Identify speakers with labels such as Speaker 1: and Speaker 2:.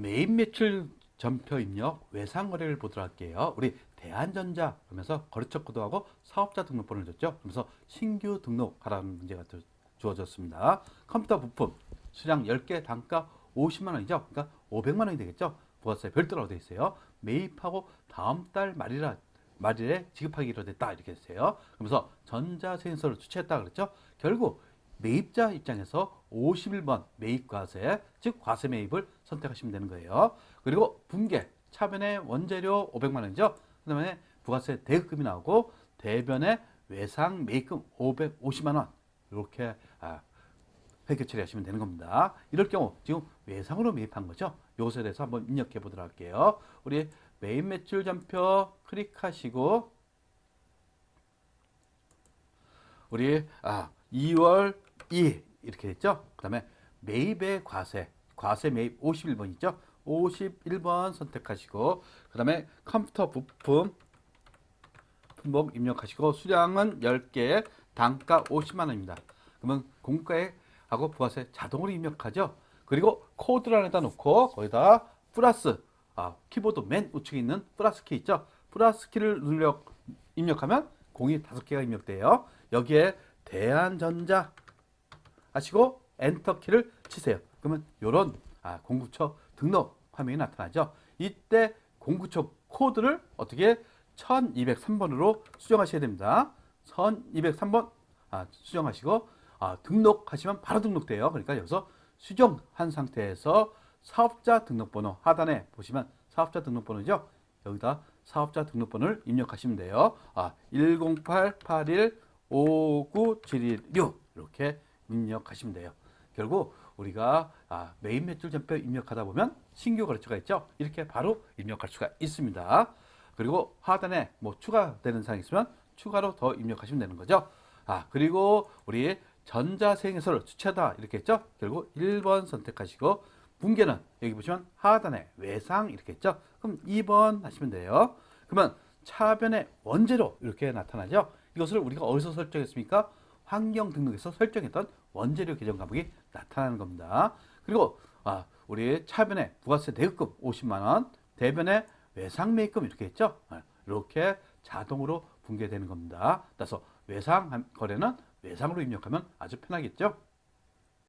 Speaker 1: 매입 매출 전표 입력 외상 거래를 보도록 할게요. 우리 대한전자 그러면서 거래처 코드하고 사업자 등록번호를 줬죠. 그러면서 신규 등록하라는 문제가 주- 주어졌습니다. 컴퓨터 부품 수량 10개 단가 50만 원이죠. 그러니까 500만 원이 되겠죠. 부가세 별도로 되어 있어요. 매입하고 다음 달 말이라 말일에 지급하기로 됐다 이렇게 했어요. 그러면서 전자 세인서를 주최했다 그랬죠. 결국 매입자 입장에서 51번 매입 과세, 즉 과세 매입을 선택하시면 되는 거예요. 그리고 분계, 차변의 원재료 500만 원이죠. 그 다음에 부가세 대급금이 나오고 대변의 외상 매입금 550만 원 이렇게 아, 회계 처리하시면 되는 겁니다. 이럴 경우 지금 외상으로 매입한 거죠. 요것에 대해서 한번 입력해 보도록 할게요. 우리 매입 매출 전표 클릭하시고 우리 아 2월 2 이렇게 됐죠. 그 다음에 매입의 과세 과세 매입 51번 있죠. 51번 선택하시고 그 다음에 컴퓨터 부품 품목 입력하시고 수량은 10개 단가 50만 원입니다. 그러면 공가에 하고 부가세 자동으로 입력하죠. 그리고 코드를 안에다 놓고 거기다 플러스 아, 키보드 맨 우측에 있는 플러스 키 있죠. 플러스 키를 눌려 입력하면 공이 다섯 개가 입력돼요. 여기에 대한전자 하시고 엔터 키를 치세요. 그러면 이런 아, 공구처 등록 화면이 나타나죠. 이때 공구처 코드를 어떻게 1203번으로 수정하셔야 됩니다. 1203번 아, 수정하시고 아, 등록하시면 바로 등록돼요. 그러니까 여기서 수정한 상태에서 사업자 등록번호 하단에 보시면 사업자 등록번호죠. 여기다 사업자 등록번호를 입력하시면 돼요. 아, 108815976 이렇게 입력하시면 돼요. 결국 우리가 아, 메인 매출 전표 입력하다 보면 신규 거래처가 있죠. 이렇게 바로 입력할 수가 있습니다. 그리고 하단에 뭐 추가되는 사항이 있으면 추가로 더 입력하시면 되는 거죠. 아, 그리고 우리 전자생에서를 주체다 이렇게 했죠. 결국 1번 선택하시고 분계는 여기 보시면 하단에 외상 이렇게 했죠. 그럼 2번 하시면 돼요. 그러면 차변의 원재료 이렇게 나타나죠. 이것을 우리가 어디서 설정했습니까? 환경 등록에서 설정했던 원재료 계정 과목이 나타나는 겁니다. 그리고 아, 우리 차변의 부가세 대급금 50만 원, 대변의 외상 매입금 이렇게 했죠. 아, 이렇게 자동으로 분계되는 겁니다. 따라서 외상 거래는 외상으로 입력하면 아주 편하겠죠.